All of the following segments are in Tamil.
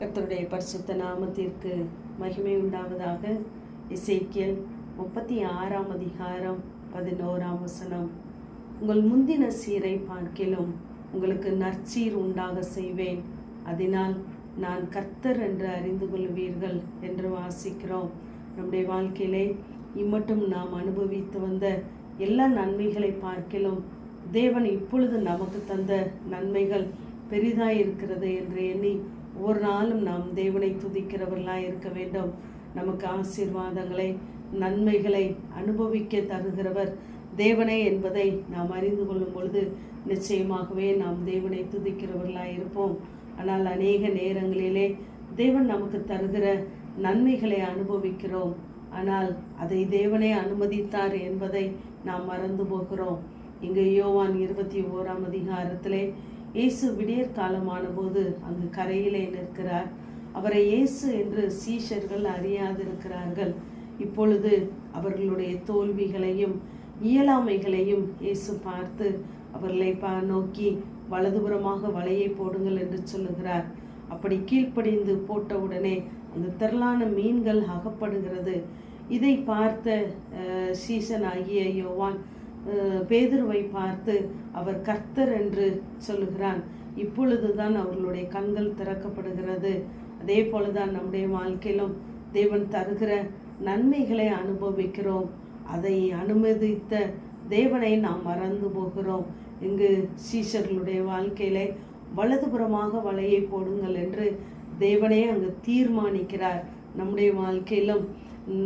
கர்த்தருடைய பரிசுத்த நாமத்திற்கு மகிமை உண்டாவதாக. இசைக்கியல் முப்பத்தி ஆறாம் அதிகாரம் பதினோராம் வசனம். உங்கள் முந்தின சீரை பார்க்கிலும் உங்களுக்கு நற்சீர் உண்டாக செய்வேன். அதனால் நான் கர்த்தர் என்று அறிந்து கொள்வீர்கள் என்று வாசிக்கிறோம். நம்முடைய வாழ்க்கையிலே இம்மட்டும் நாம் அனுபவித்து வந்த எல்லா நன்மைகளை பார்க்கிலும் தேவன் இப்பொழுது நமக்கு தந்த நன்மைகள் பெரிதாயிருக்கிறது என்று எண்ணி ஒவ்வொரு நாளும் நாம் தேவனை துதிக்கிறவர்களாக இருக்க வேண்டும். நமக்கு ஆசீர்வாதங்களை நன்மைகளை அனுபவிக்க தருகிறவர் தேவனே என்பதை நாம் அறிந்து கொள்ளும் பொழுது நிச்சயமாகவே நாம் தேவனை துதிக்கிறவர்களாக இருப்போம். ஆனால் அநேக நேரங்களிலே தேவன் நமக்கு தருகிற நன்மைகளை அனுபவிக்கிறோம். ஆனால் அதை தேவனே அனுமதித்தார் என்பதை நாம் மறந்து போகிறோம். இங்கு யோவான் இருபத்தி ஓராம் அதிகாரத்திலே இயேசு விடியற் காலமான போது அங்கு கரையிலே நிற்கிறார். அவரை இயேசு என்று சீஷர்கள் அறியாதிருக்கிறார்கள். இப்பொழுது அவர்களுடைய தோல்விகளையும் இயலாமைகளையும் இயேசு பார்த்து அவர்களை பா நோக்கி வலதுபுறமாக வலையை போடுங்கள் என்று சொல்லுகிறார். அப்படி கீழ்ப்படிந்து போட்டவுடனே அந்த திரளான மீன்கள் அகப்படுகிறது. இதை பார்த்த சீசன் ஆகிய யோவான் பேதுருவை பார்த்து அவர் கர்த்தர் என்று சொல்லுகிறான். இப்பொழுதுதான் அவர்களுடைய கண்கள் திறக்கப்படுகிறது. அதே போலதான் நம்முடைய வாழ்க்கையிலும் தேவன் தருகிற நன்மைகளை அனுபவிக்கிறோம். அதை அனுமதித்த தேவனை நாம் மறந்து போகிறோம். இங்கு சீஷர்களுடைய வாழ்க்கையிலே வலதுபுறமாக வலையை போடுங்கள் என்று தேவனே அங்கு தீர்மானிக்கிறார். நம்முடைய வாழ்க்கையிலும்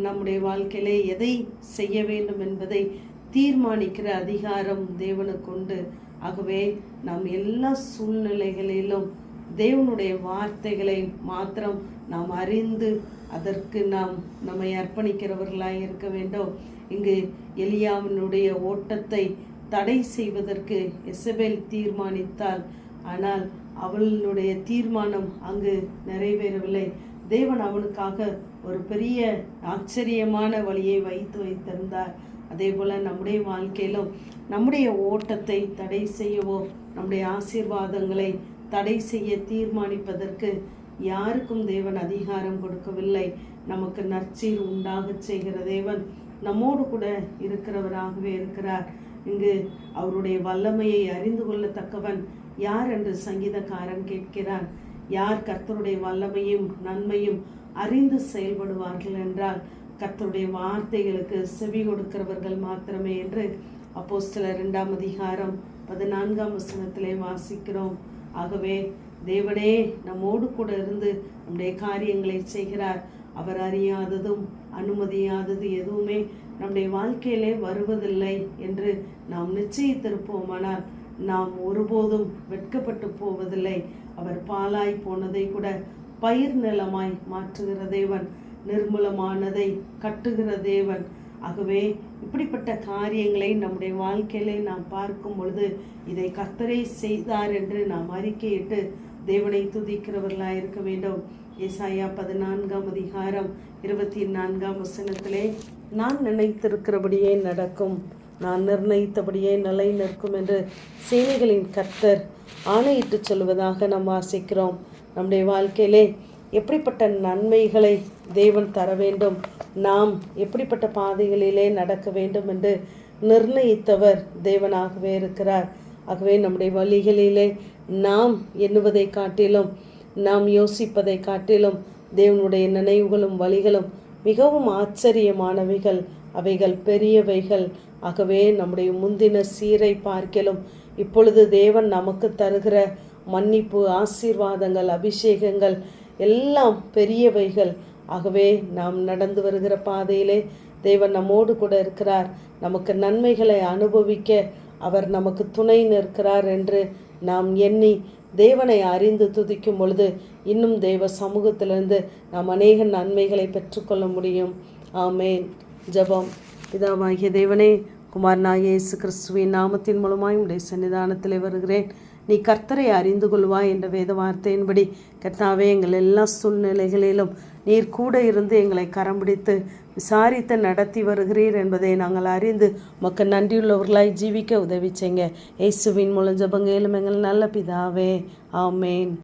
நம்முடைய வாழ்க்கையிலே எதை செய்ய வேண்டும் என்பதை தீர்மானிக்கிற அதிகாரம் தேவனுக்கு உண்டு ஆகவே நாம் எல்லா சூழ்நிலைகளிலும் தேவனுடைய வார்த்தைகளை மாத்திரம் நாம் அறிந்து அதற்கு நாம் நம்மை அர்ப்பணிக்கிறவர்களாக இருக்க வேண்டும். இங்கு எலியாவினுடைய ஓட்டத்தை தடை செய்வதற்கு எசபேல் தீர்மானித்தாள். ஆனால் அவளுடைய தீர்மானம் அங்கு நிறைவேறவில்லை. தேவன் அவனுக்காக ஒரு பெரிய ஆச்சரியமான வழியை வைத்து வைத்திருந்தார். அதே போல் நம்முடைய வாழ்க்கையிலும் நம்முடைய ஓட்டத்தை தடை செய்யவோ நம்முடைய ஆசீர்வாதங்களை தடை செய்ய தீர்மானிப்பதற்கு யாருக்கும் தேவன் அதிகாரம் கொடுக்கவில்லை. நமக்கு நற்சீர் உண்டாகச் செய்கிற தேவன் நம்மோடு கூட இருக்கிறவராகவே இருக்கிறார். இங்கு அவருடைய வல்லமையை அறிந்து கொள்ளத்தக்கவன் யார் என்று சங்கீதக்காரன் கேட்கிறான். யார் கர்த்தருடைய வல்லமையும் நன்மையும் அறிந்து செயல்படுவார்கள் என்றால் கர்த்தருடைய வார்த்தைகளுக்கு செவி கொடுக்கிறவர்கள் மாத்திரமே என்று அப்போஸ்டல ரெண்டாம் அதிகாரம் பதினான்காம் வசனத்திலே வாசிக்கிறோம். ஆகவே தேவனே நம்மோடு கூட இருந்து நம்முடைய காரியங்களை செய்கிறார். அவர் அறியாததும் அனுமதியாதது எதுவுமே நம்முடைய வாழ்க்கையிலே வருவதில்லை என்று நாம் நிச்சயித்திருப்போமானால் நாம் ஒருபோதும் வெட்கப்பட்டு போவதில்லை. அவர் பாலாய் போனதை கூட பயிர் நிலமாய் மாற்றுகிற தேவன். நிர்மூலமானதை கட்டுகிற தேவன். ஆகவே இப்படிப்பட்ட காரியங்களை நம்முடைய வாழ்க்கையிலே நாம் பார்க்கும் பொழுது இதை கர்த்தரே செய்தார் என்று நாம் அறிக்கையிட்டு தேவனை துதிக்கிறவர்களாக இருக்க வேண்டும். ஏசாயா பதினான்காம் அதிகாரம் இருபத்தி நான்காம் வசனத்திலே நான் நினைத்திருக்கிறபடியே நடக்கும். நான் நிர்ணயித்தபடியே நிலை நிற்கும் என்று சேனைகளின் கர்த்தர் ஆணையிட்டு சொல்வதாக நாம் வாசிக்கிறோம். நம்முடைய வாழ்க்கையிலே எப்படிப்பட்ட நன்மைகளை தேவன் தர வேண்டும்? நாம் எப்படிப்பட்ட பாதைகளிலே நடக்க வேண்டும் என்று நிர்ணயித்தவர் தேவனாகவே இருக்கிறார். ஆகவே நம்முடைய வழிகளிலே நாம் எண்ணுவதை காட்டிலும் நாம் யோசிப்பதை காட்டிலும் தேவனுடைய நினைவுகளும் வழிகளும் மிகவும் ஆச்சரியமானவைகள். அவைகள் பெரியவைகள். ஆகவே நம்முடைய முந்தின சீரை பார்க்கலும் இப்பொழுது தேவன் நமக்கு தருகிற மன்னிப்பு ஆசீர்வாதங்கள் அபிஷேகங்கள் எல்லாம் பெரியவைகள். ஆகவே நாம் நடந்து வருகிற பாதையிலே தேவன் நம்மோடு கூட இருக்கிறார். நமக்கு நன்மைகளை அனுபவிக்க அவர் நமக்கு துணை நிற்கிறார் என்று நாம் எண்ணி தேவனை அறிந்து துதிக்கும் பொழுது இன்னும் தேவ சமூகத்திலிருந்து நாம் அநேக நன்மைகளை பெற்றுக்கொள்ள முடியும். ஆமேன். ஜெபம். பிதாவாகிய தேவனே குமாரனாகிய இயேசு கிறிஸ்துவின் நாமத்தின் மூலமாய் உடைய சன்னிதானத்தில் வருகிறேன். நீ கர்த்தரை அறிந்து கொள்வாய் என்ற வேத வார்த்தையின்படி கர்த்தாவே எங்கள் எல்லா சூழ்நிலைகளிலும் நீர் கூட இருந்து எங்களை கரம் பிடித்து விசாரித்து நடத்தி வருகிறீர் என்பதை நாங்கள் அறிந்து உமக்கு நன்றியுள்ளவர்களாய் ஜீவிக்க உதவி செய்ங்க இயேசுவின் மூலம் ஜபங்கேலும் எங்கள் நல்ல பிதாவே. ஆமேன்.